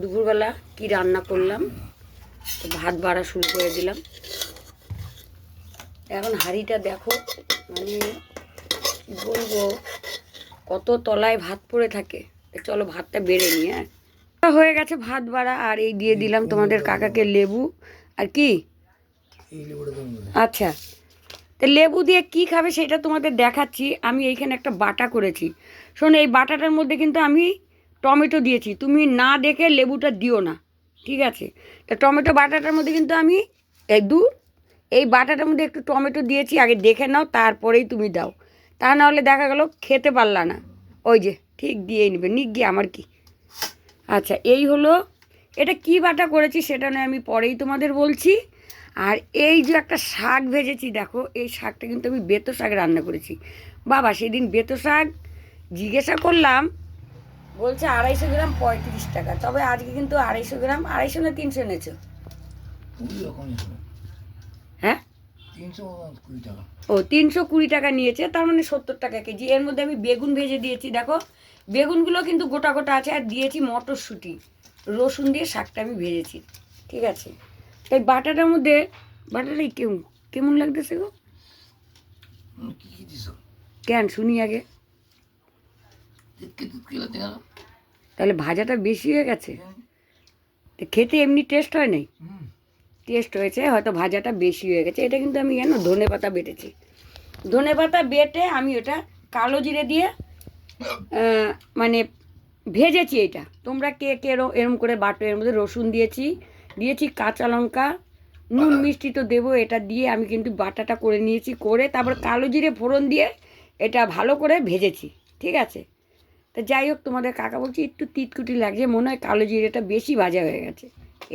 দুপুরবেলা কি রান্না করলাম, তো ভাত বাড়া শুরু করে দিলাম। এখন হাঁড়িটা দেখো মানে কি বলব, কত তলায় ভাত পড়ে থাকে। চলো ভাতটা বেড়ে নিই হ্যাঁ। হয়ে গেছে ভাত বাড়া, আর এই দিয়ে দিলাম তোমাদের কাকাকে লেবু। আর কি? আচ্ছা। তো লেবু দিয়ে কি খাবে সেটা তোমাদের দেখাচ্ছি। আমি এইখানে একটা বাটা করেছি। শোনো, এই বাটাটার মধ্যে কিন্তু আমি টমেটো দিয়েছি। তুমি না দেখে লেবুটা দিও না, ঠিক আছে? তা টমেটো বাটাটার মধ্যে কিন্তু আমি এই দূর এই বাটাটার মধ্যে একটু টমেটো দিয়েছি, আগে দেখে নাও, তারপরেই তুমি দাও। তা নাহলে দেখা গেল খেতে পারলা না। ওই যে, ঠিক দিয়েই নেবে, নিক গিয়ে আমার কি। আচ্ছা এই হলো, এটা কি বাটা করেছি সেটা নয়, আমি পরেই তোমাদের বলছি। আর এই যে একটা শাক ভেজেছি, দেখো, এই শাকটা কিন্তু আমি বেতো শাক রান্না করেছি। বাবা, সেদিন বেতো শাক জিজ্ঞাসা করলাম বলছে আড়াইশো গ্রাম পঁয়ত্রিশ টাকা। তবে আজকে কিন্তু আড়াইশো গ্রাম আড়াইশো না তিনশো এনেছো? হ্যাঁ? ও তিনশো কুড়ি টাকা নিয়েছে তার মানে সত্তর টাকা কেজি। এর মধ্যে আমি বেগুন ভেজে দিয়েছি দেখো। বেগুনগুলো কিন্তু গোটা গোটা আছে আর দিয়েছি মটরশুঁটি। রসুন দিয়ে শাকটা আমি ভেজেছি ঠিক আছে? তাই বাটাটার মধ্যে বাটাটাই কেমন কেমন লাগতেছে গো? কেন শুনি আগে। তাহলে ভাজাটা বেশি হয়ে গেছে? খেতে এমনি টেস্ট হয় নাই? টেস্ট হয়েছে হয়তো ভাজাটা বেশি হয়ে গেছে। এটা কিন্তু আমি জানো ধনে পাতা বেটেছি। ধনে পাতা বেটে আমি ওটা কালো জিরে দিয়ে মানে ভেজেছি এটা। তোমরা কে কে এরম- এরম করে বাটো এর মধ্যে রসুন দিয়েছি দিয়েছি কাঁচা লঙ্কা নুন মিষ্টি তো দেবো এটা দিয়ে আমি কিন্তু বাটাটা করে নিয়েছি করে তারপর কালো জিরে ফোড়ন দিয়ে এটা ভালো করে ভেজেছি ঠিক আছে? তা যাই হোক তোমাদের কাকা বলছি একটু তিতকুটি লাগছে মনে হয় কালো জিরেটা বেশি ভাজা হয়ে গেছে।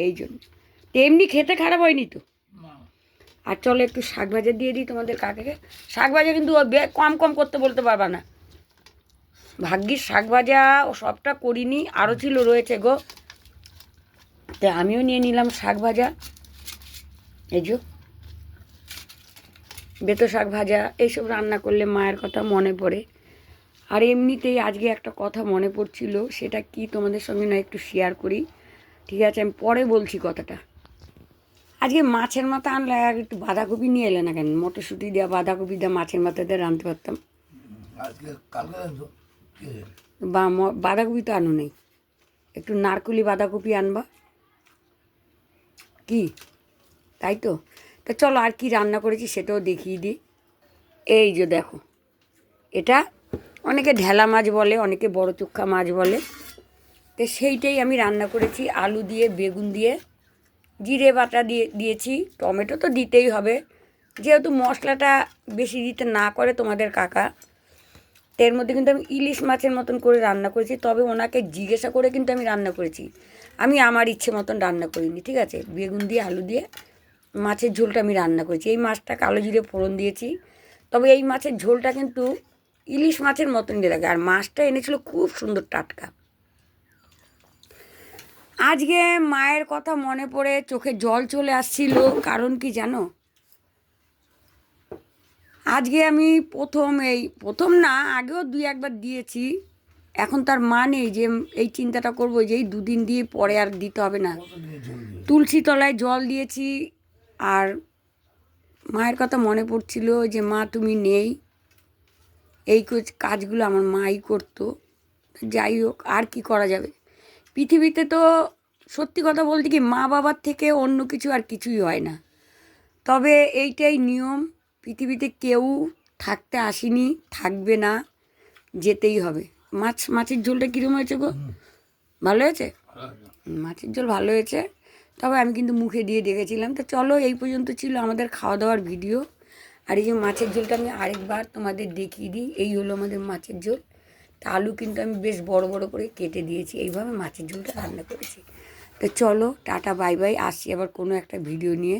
এই জন্য। তো এমনি খেতে খারাপ হয়নি তো? আর চলো একটু শাক ভাজা দিয়ে দিই তোমাদের কাকাকে। শাক ভাজা কিন্তু কম কম করতে বলতে পারবা না। ভাগ্যিস শাক ভাজা ও সবটা করিনি আরও ছিল রয়েছে গো। তা আমিও নিয়ে নিলাম শাক ভাজা। এই যে বেতো শাক ভাজা এইসব রান্না করলে মায়ের কথা মনে পড়ে। আর এমনিতেই আজকে একটা কথা মনে পড়ছিল সেটা কি তোমাদের সঙ্গে না একটু শেয়ার করি? ঠিক আছে আমি পরে বলছি কথাটা। আজকে মাছের মাথা আনলে আর একটু বাঁধাকপি নিয়ে এলে না কেন? মটরশুঁটি দেওয়া বাঁধাকপি দেওয়া মাছের মাথা দিয়ে রাঁধতে পারতাম? বা বাঁধাকপি তো আনো নেই। একটু নারকুলি বাঁধাকপি আনবা। কি? তাই তো? তা চলো আর কি রান্না করেছি সেটাও দেখিয়ে দিই। এই যে দেখো এটা অনেকে ঢেলা মাছ বলে, অনেকে বড় চোখা মাছ বলে। তো সেইটাই আমি রান্না করেছি, আলু দিয়ে, বেগুন দিয়ে। জিরে বাটা দিয়ে, দিয়েছি, টমেটো তো দিতেই হবে। যেহেতু মশলাটা বেশি দিতে না করে তোমাদের কাকা এর মধ্যে কিন্তু আমি ইলিশ মাছের মতন করে রান্না করেছি। তবে ওনাকে জিজ্ঞাসা করে কিন্তু আমি রান্না করেছি। আমি আমার ইচ্ছে মতন রান্না করিনি, ঠিক আছে? বেগুন দিয়ে, আলু দিয়ে মাছের ঝোলটা আমি রান্না করেছি। এই মাছটা কালো জিরে ফোড়ন দিয়েছি। তবে এই মাছের ঝোলটা কিন্তু ইলিশ মাছের মতন দিয়ে লাগে আর মাছটা এনেছিল খুব সুন্দর টাটকা। আজকে মায়ের কথা মনে পড়ে, চোখে জল চলে আসছিল। কারণ কি জানো? আজকে আমি প্রথম এই, প্রথম না, আগেও দুই একবার দিয়েছি। এখন তার মা নেই যে এই চিন্তাটা করব যে এই দুদিন দিয়ে পরে আর দিতে হবে না। তুলসী তলায় জল দিয়েছি। আর মায়ের কথা মনে পড়ছিল যে, মা, তুমি নেই। এই কাজগুলো আমার মাই করতো। যাই হোক আর কি করা যাবে? পৃথিবীতে তো সত্যি কথা বলতে কি মা বাবার থেকে অন্য কিছু আর কিছুই হয় না। তবে এইটাই নিয়ম পৃথিবীতে কেউ থাকতে আসেনি থাকবে না যেতেই হবে। মাছ মাছের ঝোলটা কীরকম হয়েছে গো? ভালো হয়েছে? মাছের ঝোল ভালো হয়েছে। তবে আমি কিন্তু মুখে দিয়ে দেখেছিলাম। তো চলো এই পর্যন্ত ছিল আমাদের খাওয়া দাওয়ার ভিডিও। আর এই যে মাছের ঝোলটা আমি আরেকবার তোমাদের দেখিয়ে দিই। এই হলো আমাদের মাছের ঝোল। তা আলু কিন্তু আমি বেশ বড় বড় করে কেটে দিয়েছি, এইভাবে মাছের ঝোলটা রান্না করেছি। তো চলো, টাটা, বাই বাই। আসছি আবার কোনো একটা ভিডিও নিয়ে।